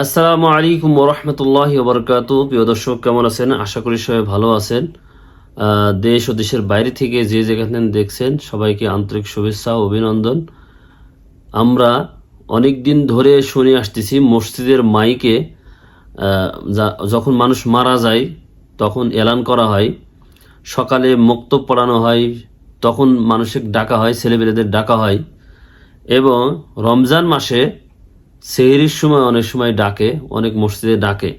আসসালামু আলাইকুম ওরহমতুল্লাহ বরকাত প্রিয় দর্শক, কেমন আছেন? আশা করি সবাই ভালো আছেন। দেশ ও দেশের বাইরে থেকে যে যেখানে দেখছেন, সবাইকে আন্তরিক শুভেচ্ছা অভিনন্দন। আমরা অনেক দিন ধরে শুনে আসতেছি, মসজিদের মাইকে যখন মানুষ মারা যায়, তখন এলান করা হয়। সকালে মক্তব পড়ানো হয়, তখন মানুষের ডাকা হয় ছেলেপেলেদের ডাকা হয়। এবং রমজান মাসে সেহরির সময় অনেক সময় ডাকে অনেক মসজিদে ডাকে।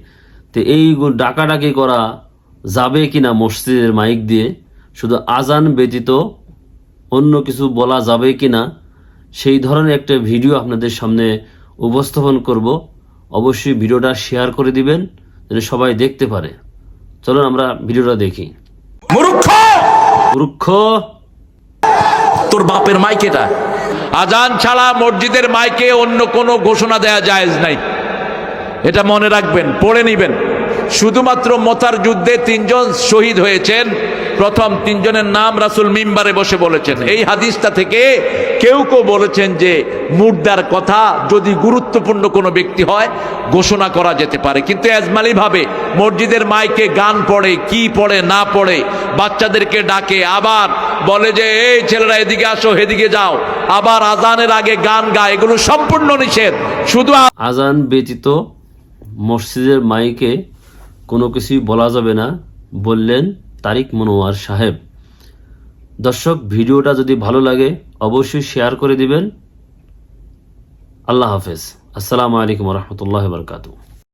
তো এই ডাকাডাকি করা যাবে কিনা মসজিদের মাইক দিয়ে শুধু আজান ব্যতীত অন্য কিছু বলা যাবে কিনা সেই ধরনের একটা ভিডিও আপনাদের সামনে উপস্থাপন করব। অবশ্যই ভিডিওটা শেয়ার করে দিবেন যেন সবাই দেখতে পারে। চলুন আমরা ভিডিওটা দেখি। মূর্খ রুক্ষ তোর বাপের মাইকেটা আজান ছাড়া মসজিদের মাইকে অন্য কোনো ঘোষণা দেয়া জায়েজ নাই। এটা মনে রাখবেন, পড়ে নিবেন। শুধুমাত্র মতার যুদ্ধে তিনজন শহীদ হয়েছেন। প্রথম তিনজনের নাম রাসুল মিম্বারে বসে বলেছেন। এই হাদিসটা থেকে কেউ কেউ বলেছেন যে মুর্দার কথা যদি গুরুত্বপূর্ণ কোনো ব্যক্তি হয়, ঘোষণা করা যেতে পারে। কিন্তু এজমালি ভাবে মসজিদের মাইকে গান পড়ে, কি পড়ে, না পড়ে, বাচ্চাদেরকে ডাকে, আবার বলে যে, এই ছেলেরা এদিকে আসো, এদিকে যাও। আবার আজানের আগে গান গায়, এগুলো সম্পূর্ণ নিষেধ। শুধু আজান ব্যতীত মসজিদের মাইকে কোনো কিছুই বলা যাবে না, বললেন তারিক মনোয়ার সাহেব। দর্শক, ভিডিওটা যদি ভালো লাগে, অবশ্যই শেয়ার করে দিবেন। আল্লাহ হাফেজ। আসসালামু আলাইকুম রহমতুল্লাহ বরকাতু